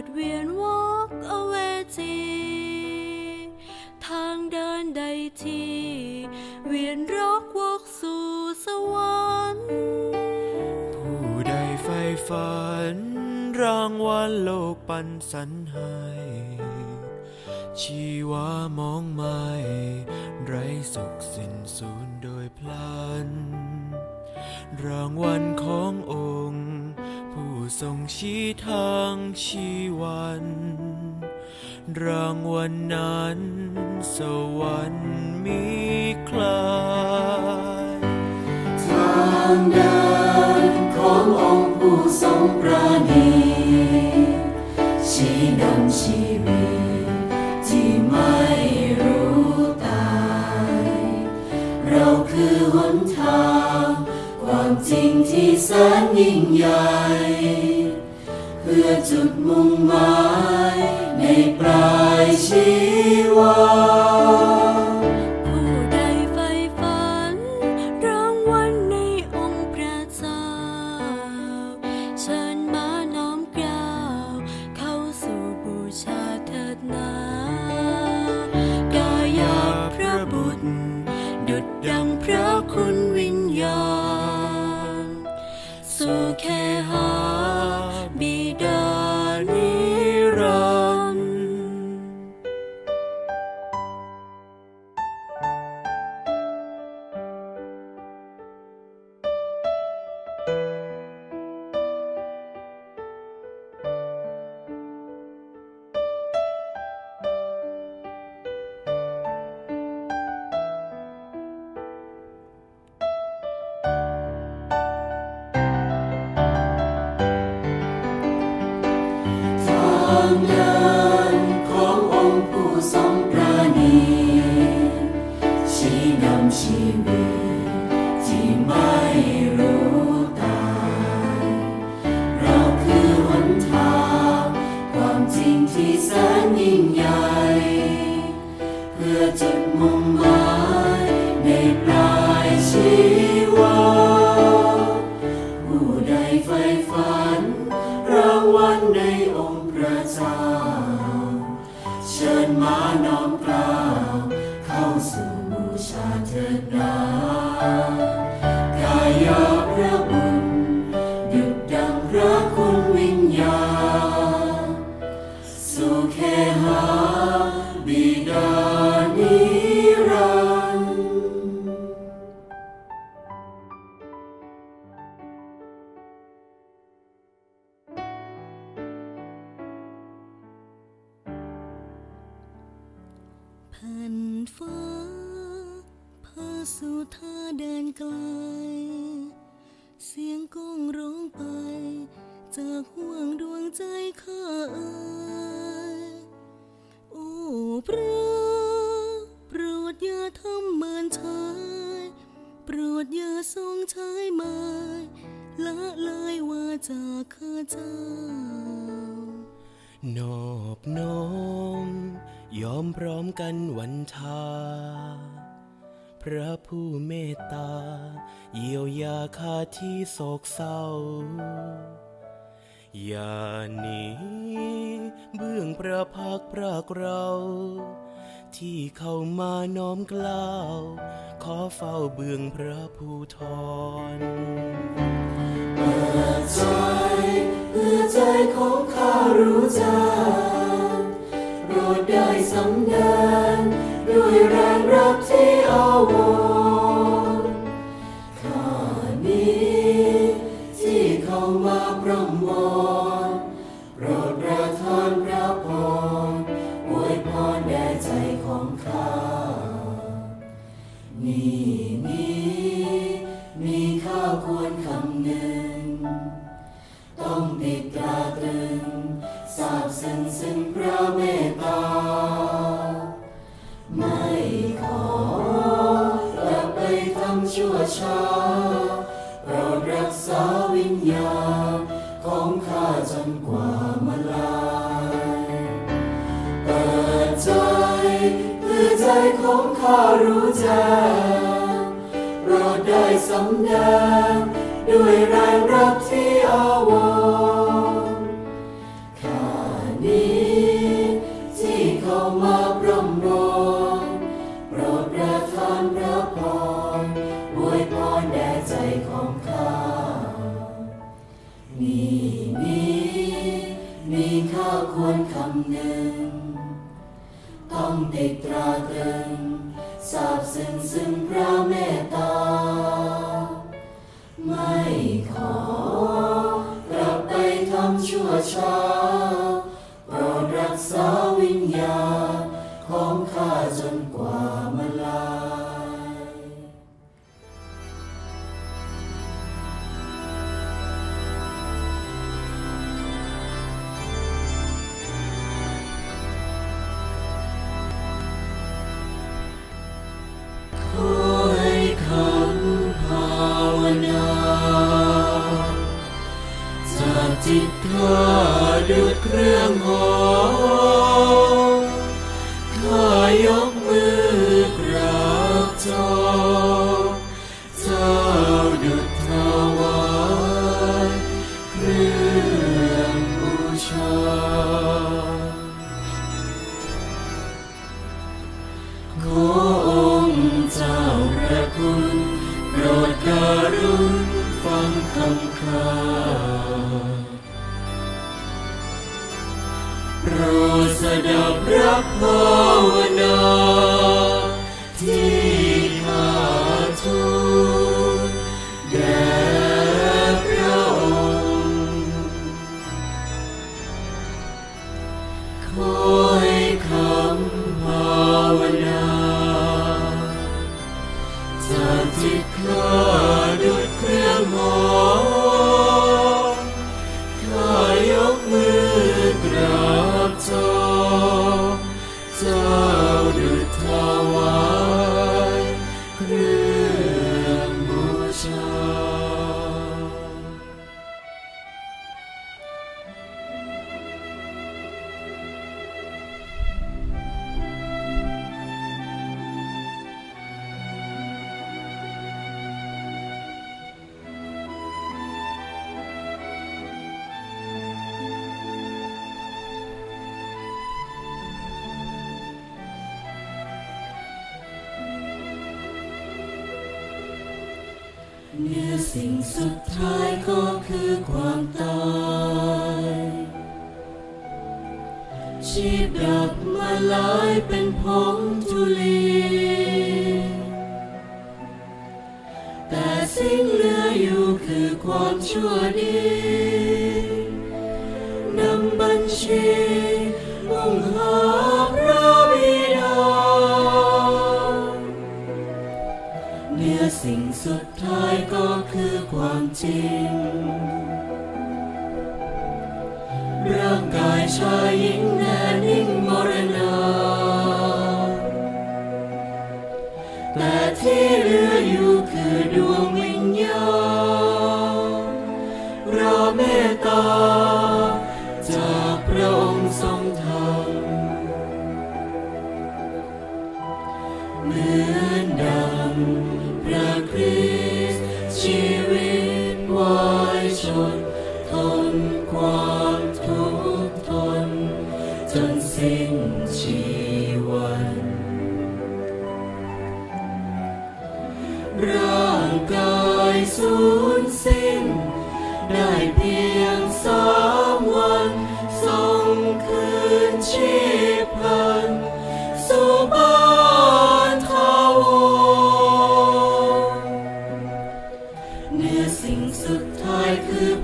อาจเวียนวอกเอาเวจีทางเดินใดที่ เวียนรอกวกสู่สวรรค์ ผู้ใดใฝ่ฝัน รางวัลโลกปันสันให้ชีวามองไม่ไรสุขสิ้นสูญโดยพลัน รางวัลของอ งค์ผู้ทรงชี้ทางชีวัน รางวัลนั้น สวรรค์มีคลายทางเดินขององค์ผู้ทรงประณีชี้นำชีวิตที่ไม่รู้ตาย เราคือหนทาง ความจริงที่แสนยิ่งใหญ่ เพื่อจุดมุ่งหมายในปลายชีวา แผ่นฟ้าพาสู่ท่าเดินไกล เสียงก้องร้องไป จากห่วงดวงใจข้าเอ่ยโอ้พระโปรดอย่าทำเหมือนชายโปรดอย่าทรงใช้ไม้ละเลยว่าจากข้าเจ้านอบน้อม ยอมพร้อมกันวันทา พระผู้เมตตา เยียวยาข้าที่โศกเศร้า อย่าหนีเบื้องพระพักตร์พรากเรา ที่เข้ามาน้อมกล่าว ขอเฝ้าเบื้องพระภูทรเปิดใจเพื่อใจของข้ารู้ใจ ดได้สำเนินด้วยแรงรักที่อาวร ซึ่งพระเมตตา ไม่ขอกลับไปทำชั่วช้า สิ่งสุดท้ายก็คือความตายชีพดับมาลายเป็นผงทุลีแต่สิ่งเหลืออยู่คือความชั่วดีนำบัญชีมุ่งหา สุดท้ายก็คือความจริง ร่างกายชายหญิงแน่นิ่งมรณะแต่ที่เหลืออยู่คือดวง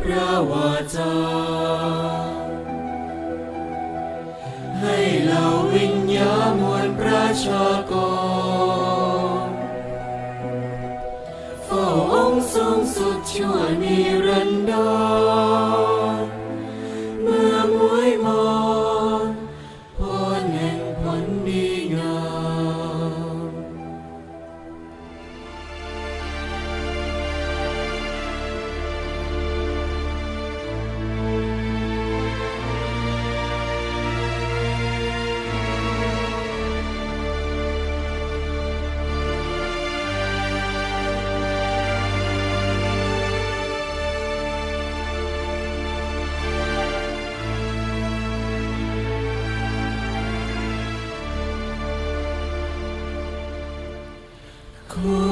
พระวาจา ให้เหล่าวิญญาณมวลประชากรเฝ้าองค์ทรงสุดชั่วนิรันดร cool.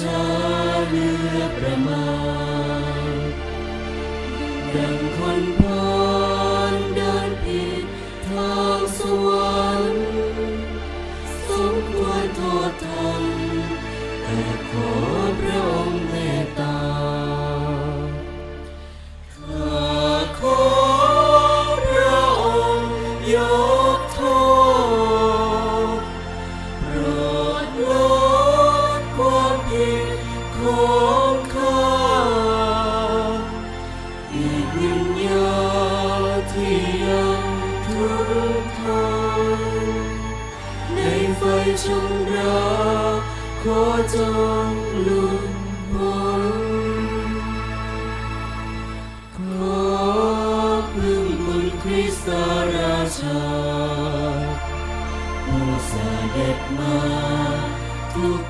ช้าเรือประมาณดังคน ขอจงลุดพ้นขอพึ่งบุณคริสตราชาผู้เสด็จมาทุก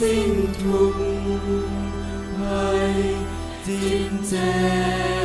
xin thục hai tin rằng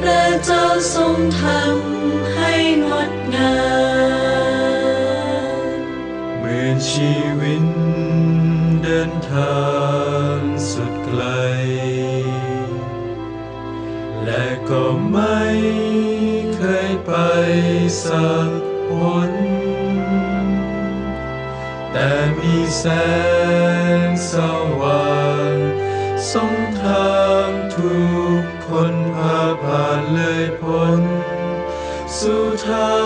พระเจ้าทรงทำให้งดงามเหมือนชีวิตเดินทางสุดไกล และก็ไม่เคยไปสักหนแต่มีแสงสว่างสองทาง เลยพ้น สู่ทา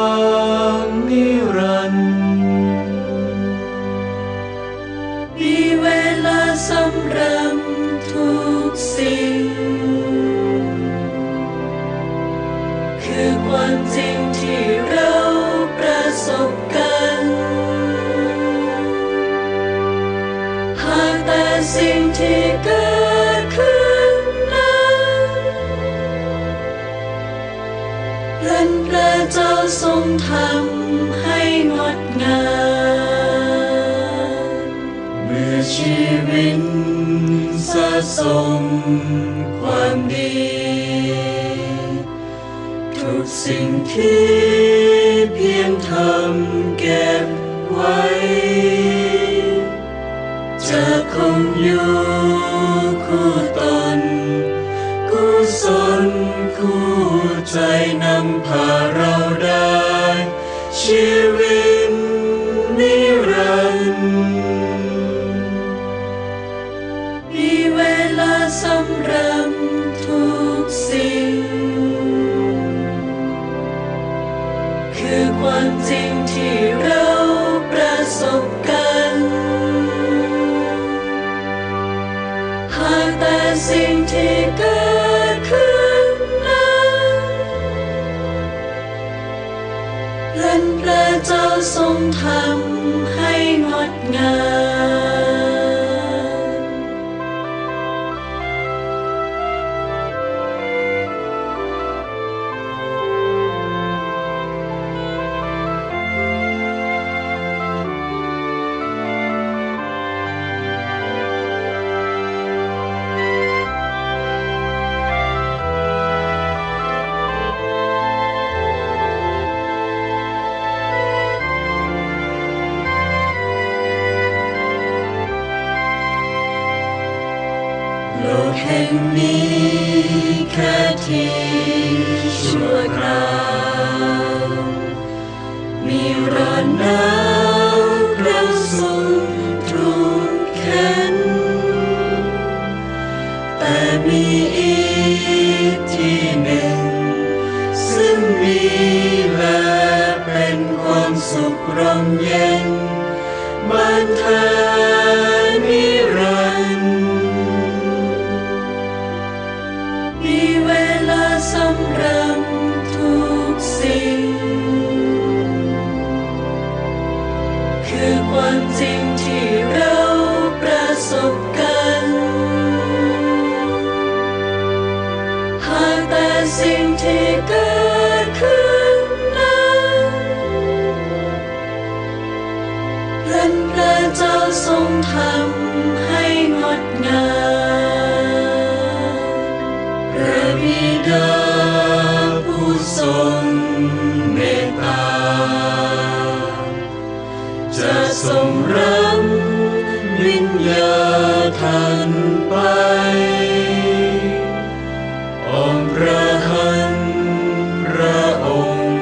งนิรันดร์มีเวลาสำรำทุกสิ่ง คือความจริงที่ ทรงทำให้งดงามเมื่อชีวิตสะสมความดี ทุกสิ่งที่เพียงทำเก็บไว้ จะคงอยู่คู่ตนกุศลคู่ใจนำพารา ชี สุขร่มเย็นบ้านเธอ ทรงรั้วิญญาท่านไปอมพระหันพระองค์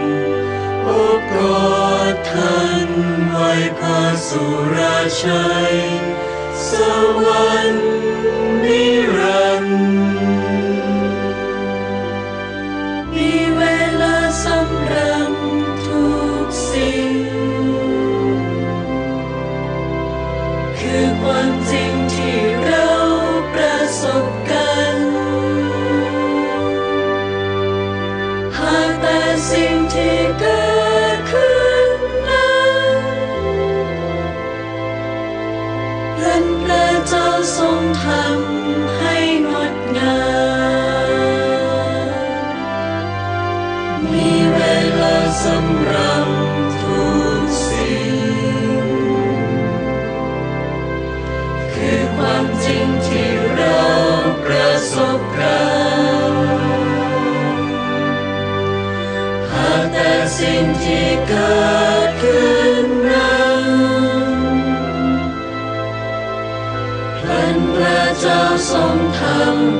โอบกอดท่านไว้พระสุราชัยสวรรค์ สำราญทุสิงคือความจริงที่เราประสบกันหาแต่สิ่งที่เกิดขึ้นนั้นพลันพระเจ้าทรงทำ